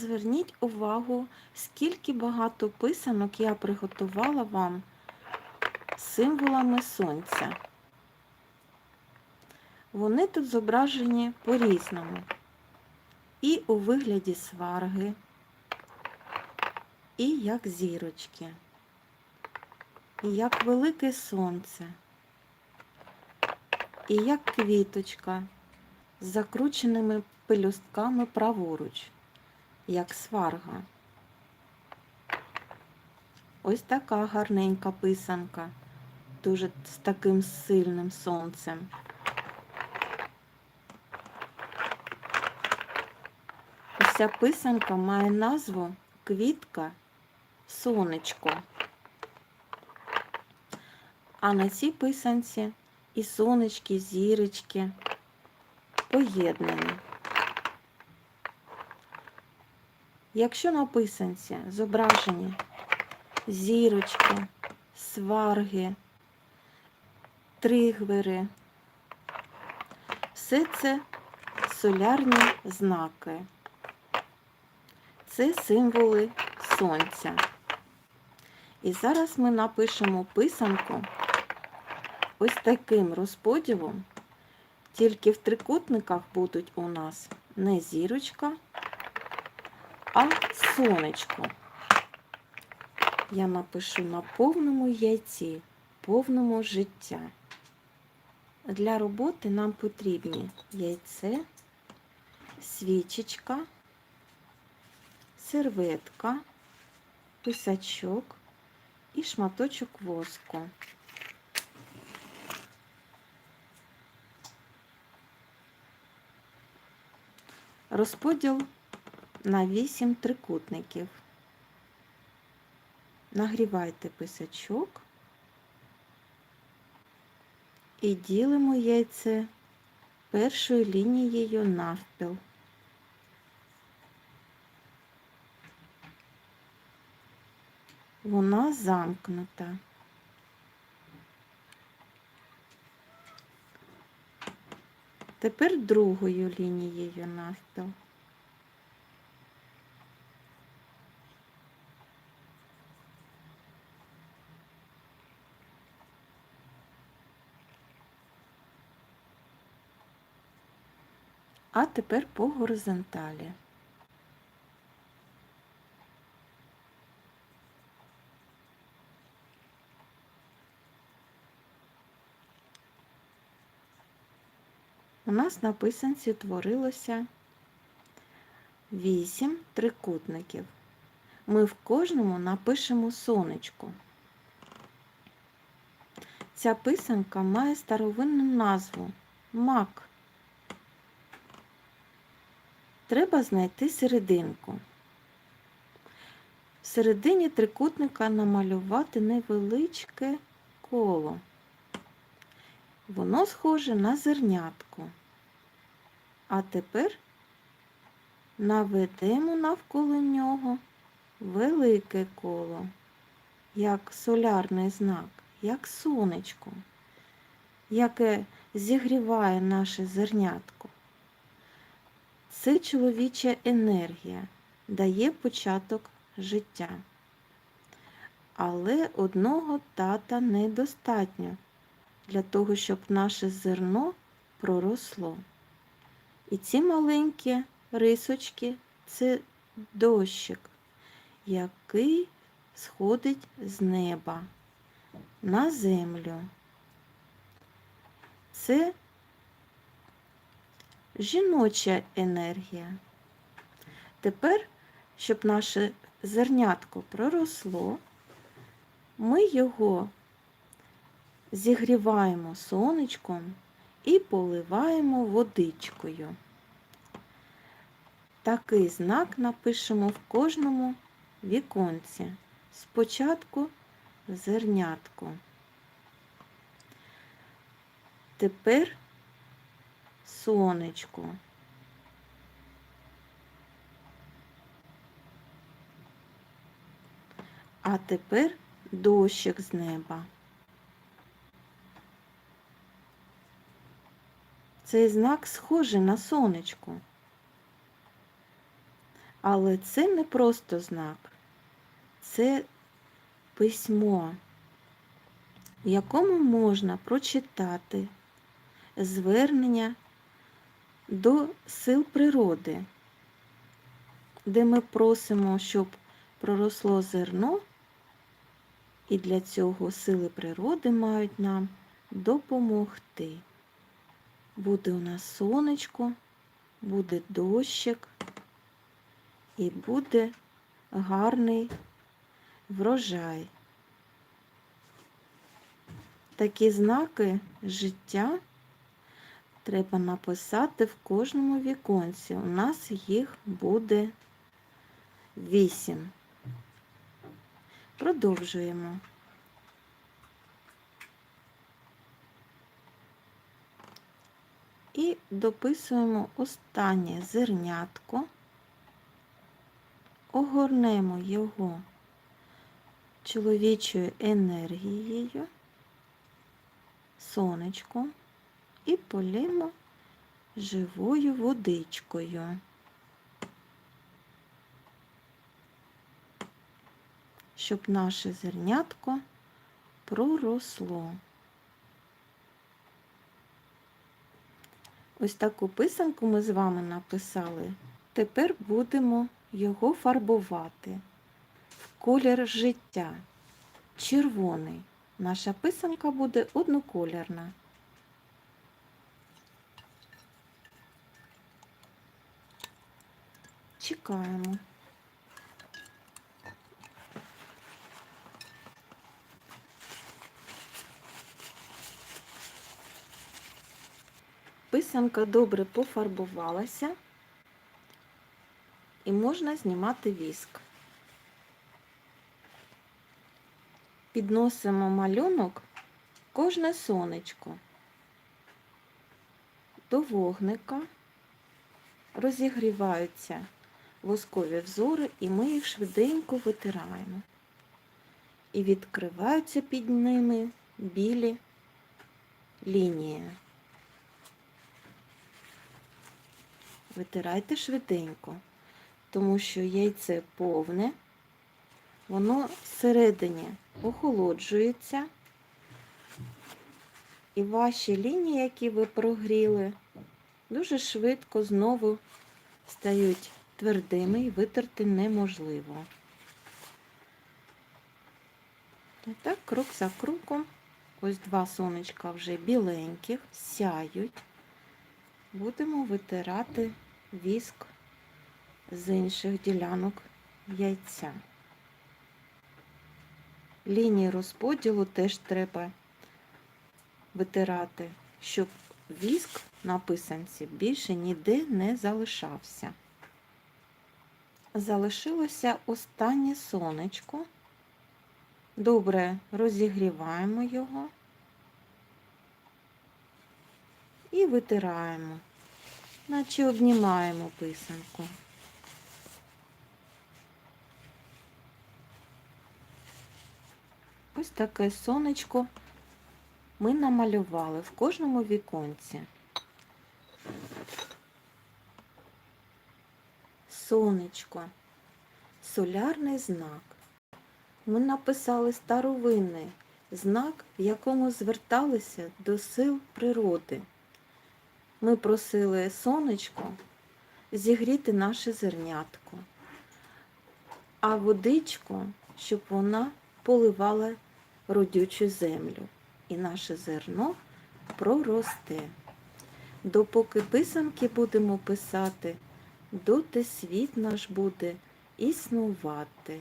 Зверніть увагу, скільки багато писанок я приготувала вам символами сонця. Вони тут зображені по-різному. І у вигляді сварги, і як зірочки, і як велике сонце, і як квіточка з закрученими пелюстками праворуч, як сварга. Ось така гарненька писанка, дуже з таким сильним сонцем. Ось ця писанка має назву Квітка Сонечко. А на цій писанці і сонечки, і зірочки поєднані. Якщо на писанці зображені зірочки, сварги, тригвери, все це солярні знаки. Це символи сонця. І зараз ми напишемо писанку ось таким розподілом, тільки в трикутниках будуть у нас не зірочка, а сонечко. Я напишу на повному яйці, повному життя. Для роботи нам потрібні яйце, свічечка, серветка, писачок і шматочок воску. Розподіл на 8 трикутників. Нагрівайте писачок і ділимо яйце першою лінією навпіл. Вона замкнута. Тепер другою лінією навпіл. А тепер по горизонталі. У нас на писанці творилося 8 трикутників. Ми в кожному напишемо сонечко. Ця писанка має старовинну назву мак. Треба знайти серединку. В середині трикутника намалювати невеличке коло. Воно схоже на зернятко. А тепер наведемо навколо нього велике коло, як солярний знак, як сонечко, яке зігріває наше зернятко. Це чоловіча енергія дає початок життя. Але одного тата недостатньо для того, щоб наше зерно проросло. І ці маленькі рисочки це дощик, який сходить з неба на землю. Це жіноча енергія. Тепер, щоб наше зернятко проросло, ми його зігріваємо сонечком і поливаємо водичкою. Такий знак напишемо в кожному віконці. Спочатку зернятко. Тепер сонечко. А тепер дощик з неба. Цей знак схожий на сонечко. Але це не просто знак, це письмо, в якому можна прочитати звернення до сил природи, де ми просимо, щоб проросло зерно, і для цього сили природи мають нам допомогти. Буде у нас сонечко, буде дощик і буде гарний врожай. Такі знаки життя треба написати в кожному віконці. У нас їх буде вісім. Продовжуємо. І дописуємо останнє зернятко, огорнемо його чоловічою енергією, сонечком і полємо живою водичкою. Щоб наше зернятко проросло. Ось таку писанку ми з вами написали. Тепер будемо його фарбувати в колір життя. Червоний. Наша писанка буде одноколірна. Чекаємо. Писанка добре пофарбувалася і можна знімати віск. Підносимо малюнок кожне сонечко до вогника, розігріваються воскові взори, і ми їх швиденько витираємо. І відкриваються під ними білі лінії. Витирайте швиденько, тому що яйце повне, воно всередині охолоджується, і ваші лінії, які ви прогріли, дуже швидко знову стають твердими і витерти неможливо. І так, крок за кроком, ось два сонечка вже біленьких, сяють. Будемо витирати віск з інших ділянок яйця. Лінії розподілу теж треба витирати, щоб віск на писанці більше ніде не залишався. Залишилося останнє сонечко. Добре розігріваємо його і витираємо, наче обнімаємо писанку. Ось таке сонечко ми намалювали в кожному віконці. Сонечко, солярний знак. Ми написали старовинний знак, в якому зверталися до сил природи. Ми просили сонечко зігріти наше зернятко, а водичку, щоб вона поливала родючу землю, і наше зерно проросте. Допоки писанки будемо писати, доти світ наш буде існувати.